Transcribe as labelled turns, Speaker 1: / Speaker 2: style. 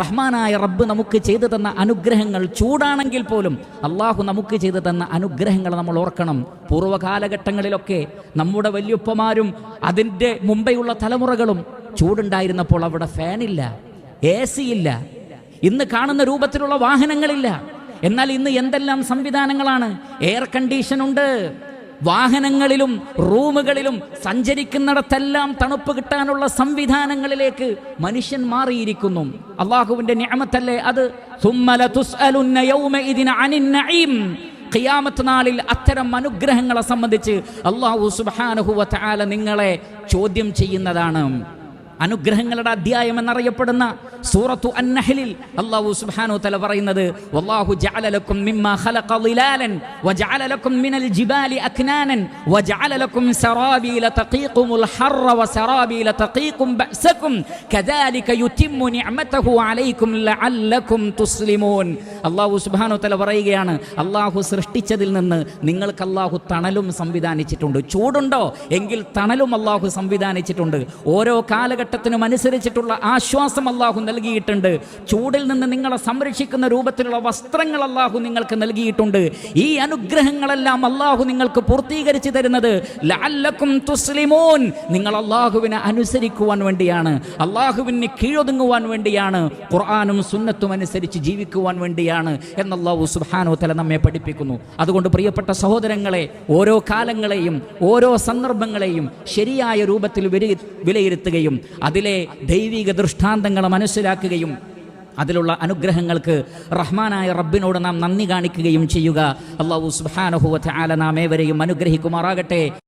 Speaker 1: റഹ്മാനായ റബ്ബ് നമുക്ക് ചെയ്തു തന്ന അനുഗ്രഹങ്ങൾ ചൂടാണെങ്കിൽ പോലും അള്ളാഹു നമുക്ക് ചെയ്തു തന്ന അനുഗ്രഹങ്ങൾ നമ്മൾ ഓർക്കണം. പൂർവകാലഘട്ടങ്ങളിലൊക്കെ നമ്മുടെ വല്യുപ്പമാരും അതിന്റെ മുമ്പെയുള്ള തലമുറകളും ചൂടുണ്ടായിരുന്നപ്പോൾ അവിടെ ഫാനില്ല എ സി ഇല്ല ഇന്ന് കാണുന്ന രൂപത്തിലുള്ള വാഹനങ്ങളില്ല. എന്നാൽ ഇന്ന് എന്തെല്ലാം സംവിധാനങ്ങളാണ്? എയർ കണ്ടീഷൻ ഉണ്ട് വാഹനങ്ങളിലും റൂമുകളിലും സഞ്ചരിക്കുന്നിടത്തെല്ലാം തണുപ്പ് കിട്ടാനുള്ള സംവിധാനങ്ങളിലേക്ക് മനുഷ്യൻ മാറിയിരിക്കുന്നു. അള്ളാഹുവിന്റെ ഞാമത്തല്ലേ അത്? ഖിയാമത്ത് നാളിൽ അത്തരം അനുഗ്രഹങ്ങളെ സംബന്ധിച്ച് അള്ളാഹു സുബ്ഹാനഹു വ നിങ്ങളെ ചോദ്യം ചെയ്യുന്നതാണ്. അനുഗ്രഹങ്ങളുടെ അധ്യായം എന്നറിയപ്പെടുന്ന സൂറത്തു അന്നഹലിൽ അള്ളാഹു സുബ്ഹാനഹു തല പറയുന്നത് വല്ലാഹു ജഅല ലക്കും മിമ്മാ ഖലഖ ളിലാലൻ വജഅല ലക്കും മിനൽ ജിബാലി അക്നാനൻ വജഅല ലക്കും സറാബീല തഖീഖുമുൽ ഹർറ വസറാബീല തഖീഖും ബഅസകും കദാലിക യുതിമ്മു നിഅമതഹു അലൈക്കും ലഅല്ലക്കും തുസ്ലിമൂൻ. അല്ലാഹു സുബ്ഹാനഹു തല പറയുകയാണ് അല്ലാഹു സൃഷ്ടിച്ചതിൽ നിന്ന് നിങ്ങൾക്ക് അള്ളാഹു തണലും സംവിധാനിച്ചിട്ടുണ്ട്. ചൂടുണ്ടോ? എങ്കിൽ തണലും അള്ളാഹു സംവിധാനിച്ചിട്ടുണ്ട്. ഓരോ കാലഘട്ടത്തിനും അനുസരിച്ചിട്ടുള്ള ആശ്വാസം അള്ളാഹു നൽകിയിട്ടുണ്ട്. ചൂടിൽ നിന്ന് നിങ്ങളെ സംരക്ഷിക്കുന്ന രൂപത്തിലുള്ള വസ്ത്രങ്ങൾ അള്ളാഹു നിങ്ങൾക്ക് നൽകിയിട്ടുണ്ട്. ഈ അനുഗ്രഹങ്ങളെല്ലാം അള്ളാഹു നിങ്ങൾക്ക് പൂർത്തീകരിച്ചു തരുന്നത്. തുസ്ലിമൂൻ. നിങ്ങൾ അള്ളാഹുവിനെ അനുസരിക്കുവാൻ വേണ്ടിയാണ്. അള്ളാഹുവിന് കീഴൊതുങ്ങുവാൻ വേണ്ടിയാണ്. ഖുർആാനും സുന്നത്തും അനുസരിച്ച് ജീവിക്കുവാൻ വേണ്ടിയാണ് എന്നല്ലാഹു സുബ്ഹാനഹു തല നമ്മെ പഠിപ്പിക്കുന്നു. അതുകൊണ്ട് പ്രിയപ്പെട്ട സഹോദരങ്ങളെ ഓരോ കാലങ്ങളെയും ഓരോ സന്ദർഭങ്ങളെയും ശരിയായ രൂപത്തിൽ വിലയിരുത്തുകയും അതിലെ ദൈവിക ദൃഷ്ടാന്തങ്ങൾ മനസ്സിലാക്കുകയും അതിലുള്ള അനുഗ്രഹങ്ങൾക്ക് റഹ്മാനായ റബ്ബിനോട് നാം നന്ദി കാണിക്കുകയും ചെയ്യുക. അള്ളാഹു സുബ്ഹാനഹു വ തആല നാം ഏവരെയും അനുഗ്രഹിക്കുമാറാകട്ടെ.